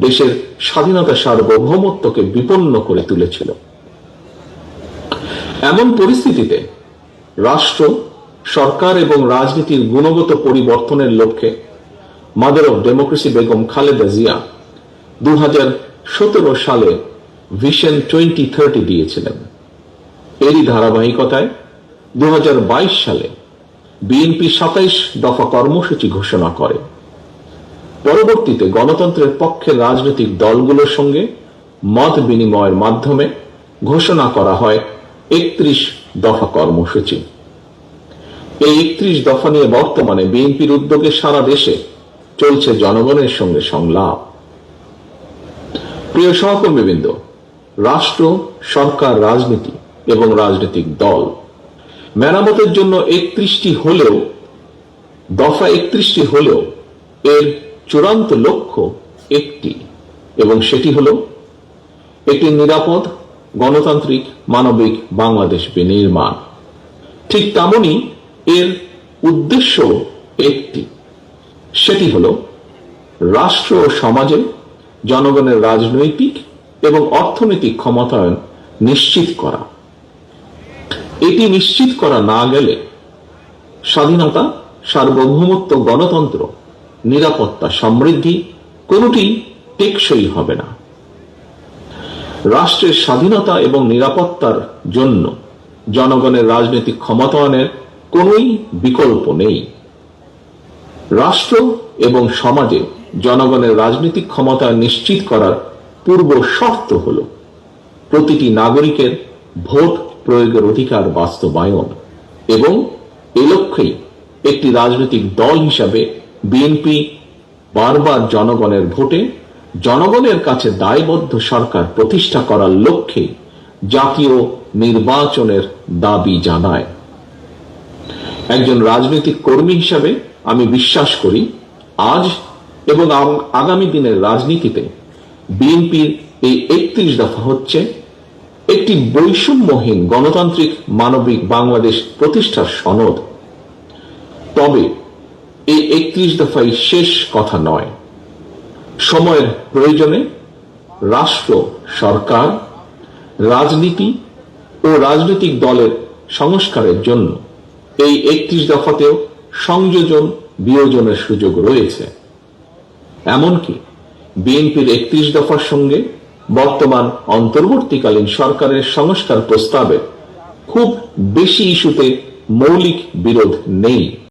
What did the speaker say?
দেশের স্বাধীনতা সার্বভৌমত্বকে বিপন্ন করে তুলেছিল। এমন পরিস্থিতিতে রাষ্ট্র, সরকার এবং রাজনীতির গুণগত পরিবর্তনের লক্ষ্যে mother of democracy Begum Khaleda Zia দু হাজার সতেরো সালে ভিশন টোয়েন্টি থার্টি দিয়েছিলেন। এরই ধারাবাহিকতায় দু হাজার বাইশ সালে বিএনপি সাতাইশ দফা কর্মসূচি ঘোষণা করে। পরবর্তীতে গণতন্ত্রের পক্ষের রাজনৈতিক দলগুলোর সঙ্গে মত বিনিময়ের মাধ্যমে ঘোষণা করা হয় একত্রিশ দফা কর্মসূচি। এই একত্রিশ দফা নিয়ে বর্তমানে বিএনপির উদ্যোগে সারা দেশে চলছে জনগণের সঙ্গে সংলাপ। প্রিয় সহকর্মীবৃন্দ, রাষ্ট্র, সরকার, রাজনীতি এবং রাজনৈতিক দল মেরামতের জন্য একত্রিশটি হলেও, দফা একত্রিশটি হলেও এর চূড়ান্ত লক্ষ্য একটি, এবং সেটি হল একটি নিরাপদ, গণতান্ত্রিক, মানবিক বাংলাদেশ বিনির্মাণ। ঠিক তেমনই এর উদ্দেশ্য একটি, সেটি হল রাষ্ট্র ও সমাজে জনগণের রাজনৈতিক এবং অর্থনৈতিক ক্ষমতায়ন নিশ্চিত করা। এটি নিশ্চিত করা না গেলে স্বাধীনতা, সার্বভৌমত্ব, গণতন্ত্র নিরাপত্তা, সমৃদ্ধি, কোনটি টেকসই হবে না। রাষ্ট্রের স্বাধীনতা এবং নিরাপত্তার জন্য জনগণের রাজনৈতিক ক্ষমতায়নের কোনোই বিকল্প নেই। রাষ্ট্র এবং সমাজে জনগণের রাজনৈতিক ক্ষমতা নিশ্চিত করার পূর্ব শর্ত হল প্রতিটি নাগরিকের ভোট প্রয়োগের অধিকার বাস্তবায়ন এবং এ লক্ষ্যেই একটি রাজনৈতিক দল হিসাবে বিএনপি বারবার জনগণের ভোটে, জনগণের কাছে দায়বদ্ধ সরকার প্রতিষ্ঠা করার লক্ষ্যে জাতীয় নির্বাচনের দাবি জানায়। একজন রাজনৈতিক কর্মী হিসাবে আমি বিশ্বাস করি, আজ এবং আগামী দিনের রাজনীতিতে বিএনপির এই একত্রিশ দফা হচ্ছে একটি বৈষম্যহীন গণতান্ত্রিক মানবিক বাংলাদেশ প্রতিষ্ঠার সনদ। তবে এই একত্রিশ দফাই শেষ কথা নয়। সময়ের প্রয়োজনে রাষ্ট্র, সরকার, রাজনীতি ও রাজনৈতিক দলের সংস্কারের জন্য এই একত্রিশ দফাতেও সংযোজন, বিয়োজনের সুযোগ রয়েছে। এমনকি বিএনপির একত্রিশ দফার সঙ্গে বর্তমান অন্তর্বর্তীকালীন সরকারের সংস্কার প্রস্তাবে খুব বেশি ইস্যুতে মৌলিক বিরোধ নেই।